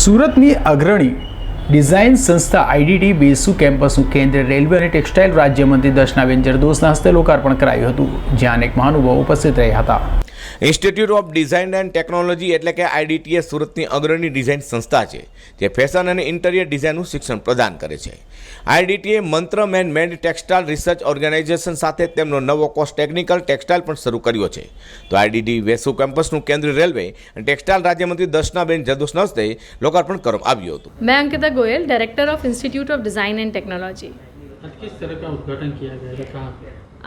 સુરતની અગ્રણી ડિઝાઇન સંસ્થા આઈડીટી બેસુ કેમ્પસનું કેન્દ્રીય રેલવે અને ટેક્સટાઇલ રાજ્યમંત્રી દર્શનાબેન જરદોસના હસ્તે લોકાર્પણ કરાયું હતું, જ્યાં અનેક મહાનુભાવો ઉપસ્થિત રહ્યા હતા. Institute of design and technology એટલે કે આઈડીટીએ સુરતની અગ્રણી ડિઝાઇન સંસ્થા છે, જે ફેશન અને ઇન્ટિરિયર ડિઝાઇનનું શિક્ષણ પ્રદાન કરે છે. IDTA MANTRA man made textile research organisation સાથે તેમનો નવો કોસ્ટ ટેકનિકલ ટેક્સટાઇલ પણ શરૂ કર્યો છે. તો આઈડીટી વેસુ કેમ્પસનું કેન્દ્રીય રેલવે અને ટેક્સટાઇલ રાજ્યમંત્રી દર્શનાબેન જદુસ લોકાર્પણ કરવામાં આવ્યું હતું. મેં Ankita Goyal director of institute of design and technology आज किस तरह का उद्घाटन किया गया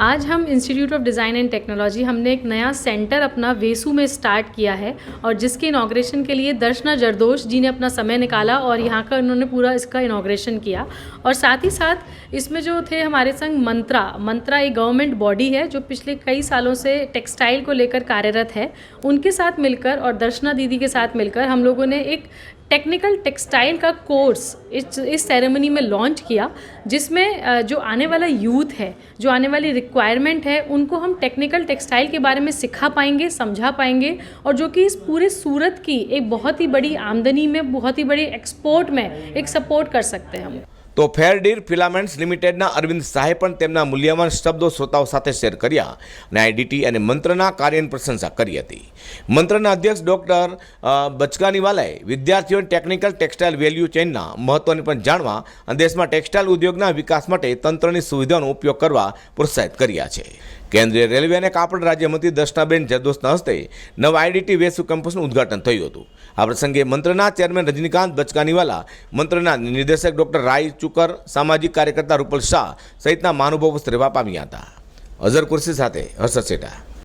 आज हम institute of design and technology हमने एक नया सेंटर अपना वेसू में स्टार्ट किया है और जिसके इनाग्रेशन के लिए दर्शना जरदोश जी ने अपना समय निकाला और यहाँ का उन्होंने पूरा इसका इनाग्रेशन किया। और साथ ही साथ इसमें जो थे हमारे संग मंत्रा मंत्रा एक गवर्नमेंट बॉडी है जो पिछले कई सालों से टेक्सटाइल को लेकर कार्यरत है। उनके साथ मिलकर और दर्शना दीदी के साथ मिलकर हम लोगों ने एक टेक्निकल टेक्सटाइल का कोर्स इस इस सेरेमनी में लॉन्च किया, जिसमें जो आने वाला यूथ है, जो आने वाली रिक्वायरमेंट है, उनको हम टेक्निकल टेक्सटाइल के बारे में सिखा पाएँगे, समझा पाएँगे, और जो कि इस पूरे सूरत की एक बहुत ही बड़ी आमदनी में, बहुत ही बड़ी एक्सपोर्ट में एक सपोर्ट कर सकते हैं हम। તો ફેરડીર ફિલામેન્ટ્સ લિમિટેડના અરવિંદ શાહે પણ તેમના મૂલ્યવાન શબ્દો શ્રોતાઓ સાથે શેર કર્યા અને આઈડીટી અને મંત્રના કાર્યની પ્રશંસા કરી હતી. મંત્રના અધ્યક્ષ ડૉક્ટર બચકાનીવાલાએ વિદ્યાર્થીઓને ટેકનિકલ ટેક્સટાઇલ વેલ્યુ ચેઇનના મહત્વને પણ જાણવા અને દેશમાં ટેક્સટાઇલ ઉદ્યોગના વિકાસ માટે તંત્રની સુવિધાનો ઉપયોગ કરવા પ્રોત્સાહિત કર્યા છે. કેન્દ્રીય રેલવે અને કાપડ રાજ્યમંત્રી દર્શનાબેન જરદોસના હસ્તે નવા આઈડીટી વેસુ કેમ્પસનું ઉદ્ઘાટન થયું હતું. આ પ્રસંગે મંત્રના ચેરમેન રજનીકાંત બચકાનીવાલા, મંત્રના નિર્દેશક ડૉક્ટર રાય ચુકર, સામાજિક કાર્યકર્તા રૂપલ શાહ સહિતના મહાનુભાવો રહેવા પામ્યા હતા. અઝર કુર્સી સાથે હર્ષદ શેઠા.